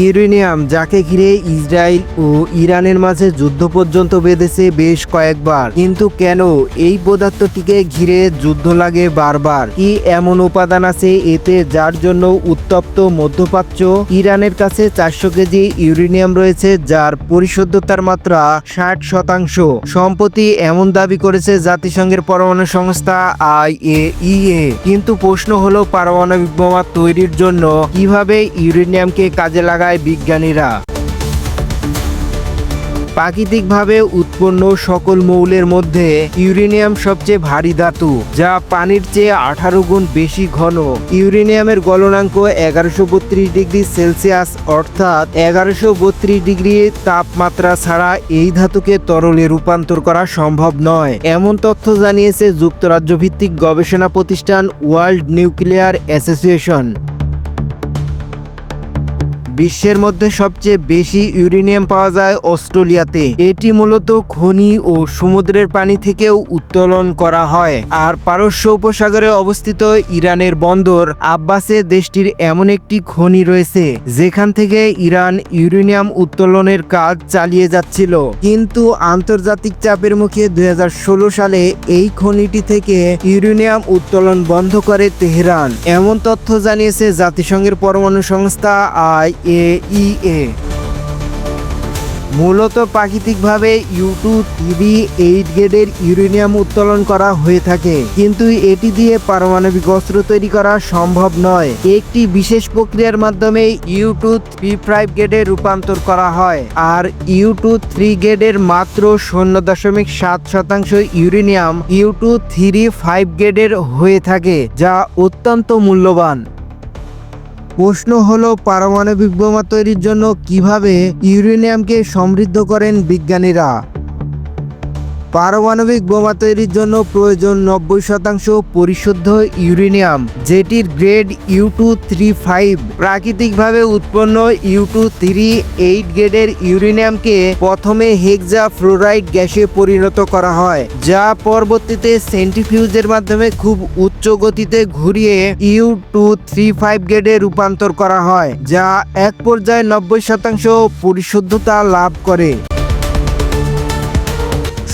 Uranium, যাকে ঘিরে Israel ও ইরানের মাঝে যুদ্ধ পর্যন্ত বেঁধেছে বেশ কয়েকবার। কিন্তু কেন এই পদার্থটিকে ঘিরে যুদ্ধ লাগে বারবার? কি এমন উপাদান আছে এতে যার জন্য উত্তপ্ত মধ্যপ্রাচ্য? ইরানের কাছে চারশো কেজি ইউরেনিয়াম রয়েছে, যার পরিশুদ্ধতার মাত্রা ষাট শতাংশ। সম্প্রতি এমন দাবি করেছে জাতিসংঘের পরমাণু সংস্থা আইএইএ। কিন্তু প্রশ্ন হলো, পারমাণবিক বোমা তৈরির জন্য কীভাবে ইউরেনিয়ামকে কাজে লাগায় বিজ্ঞানীরা। প্রাকৃতিকভাবে উৎপন্ন সকল মৌলের মধ্যে ইউরেনিয়াম সবচেয়ে ভারী ধাতু, যা পানির চেয়ে আঠারো গুণ বেশি ঘন। ইউরেনিয়ামের গলনাঙ্ক এগারোশো বত্রিশ ডিগ্রি সেলসিয়াস, অর্থাৎ এগারোশো বত্রিশ ডিগ্রি তাপমাত্রা ছাড়া এই ধাতুকে তরলে রূপান্তর করা সম্ভব নয়। এমন তথ্য জানিয়েছে যুক্তরাজ্য ভিত্তিক গবেষণা প্রতিষ্ঠান ওয়ার্ল্ড নিউক্লিয়ার অ্যাসোসিয়েশন। বিশ্বের মধ্যে সবচেয়ে বেশি ইউরেনিয়াম পাওয়া যায় অস্ট্রেলিয়াতে। এটি মূলত খনি ও সমুদ্রের পানি থেকেও উত্তোলন করা হয়। আর পারস্য উপসাগরে অবস্থিত ইরানের বন্দর আব্বাসে দেশটির এমন একটি খনি রয়েছে, যেখান থেকে ইরান ইউরেনিয়াম উত্তোলনের কাজ চালিয়ে যাচ্ছিল। কিন্তু আন্তর্জাতিক চাপের মুখে দুই হাজার ষোলো সালে এই খনিটি থেকে ইউরেনিয়াম উত্তোলন বন্ধ করে তেহরান। এমন তথ্য জানিয়েছে জাতিসংঘের পরমাণু সংস্থা আইএইএ মূলত প্রাকৃতিকভাবে ইউ টু থ্রি এইট গ্রেডের ইউরেনিয়াম উত্তোলন করা হয়ে থাকে। কিন্তু এটি দিয়ে পারমাণবিক অস্ত্র তৈরি করা সম্ভব নয়। একটি বিশেষ প্রক্রিয়ার মাধ্যমে ইউ টু থ্রি ফাইভ গ্রেডে রূপান্তর করা হয়। আর ইউ টু থ্রি গ্রেডের মাত্র শূন্য দশমিক সাত শতাংশ uranium U two three five গ্রেডের হয়ে থাকে, যা অত্যন্ত মূল্যবান। প্রশ্ন হলো পারমাণবিক বোমা তৈরির জন্য কীভাবে ইউরেনিয়ামকে সমৃদ্ধ করেন বিজ্ঞানীরা? পারমাণবিক বোমা তৈরির জন্য প্রয়োজন নব্বই শতাংশ পরিশুদ্ধ ইউরেনিয়াম, যেটির grade U two three five. প্রাকৃতিকভাবে উৎপন্ন ইউ টু থ্রি এইট গ্রেডের ইউরেনিয়ামকে প্রথমে হেক্সা ফ্লোরাইড গ্যাসে পরিণত করা হয়, যা পরবর্তীতে সেন্টিফিউজের মাধ্যমে খুব উচ্চ গতিতে ঘুরিয়ে ইউ টু থ্রি ফাইভ গ্রেডে রূপান্তর করা হয়, যা এক পর্যায়ে নব্বই শতাংশ পরিশুদ্ধতা লাভ করে।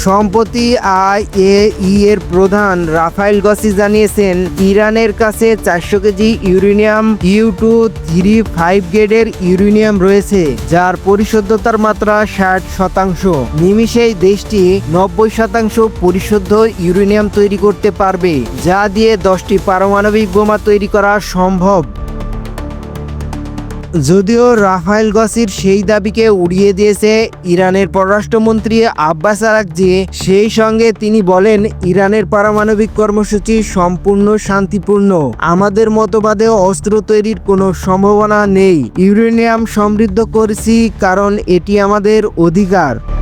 সম্প্রতি আইএই এর প্রধান রাফাইল গসি জানিয়েছেন, ইরানের কাছে চারশো KG uranium U two three five গ্রেডের ইউরেনিয়াম রয়েছে, যার পরিশুদ্ধতার মাত্রা ষাট শতাংশ। নিমিষেই দেশটি নব্বই শতাংশ পরিশুদ্ধ ইউরেনিয়াম তৈরি করতে পারবে, যা দিয়ে দশটি পারমাণবিক বোমা তৈরি করা সম্ভব। যদিও রাফায়েল গসির সেই দাবিকে উড়িয়ে দিয়েছে ইরানের পররাষ্ট্রমন্ত্রী আব্বাস আরাকজি, সেই সঙ্গে তিনি বলেন, ইরানের পারমাণবিক কর্মসূচি সম্পূর্ণ শান্তিপূর্ণ। আমাদের মতবাদে অস্ত্র তৈরির কোনো সম্ভাবনা নেই। ইউরেনিয়াম সমৃদ্ধ করছি কারণ এটি আমাদের অধিকার।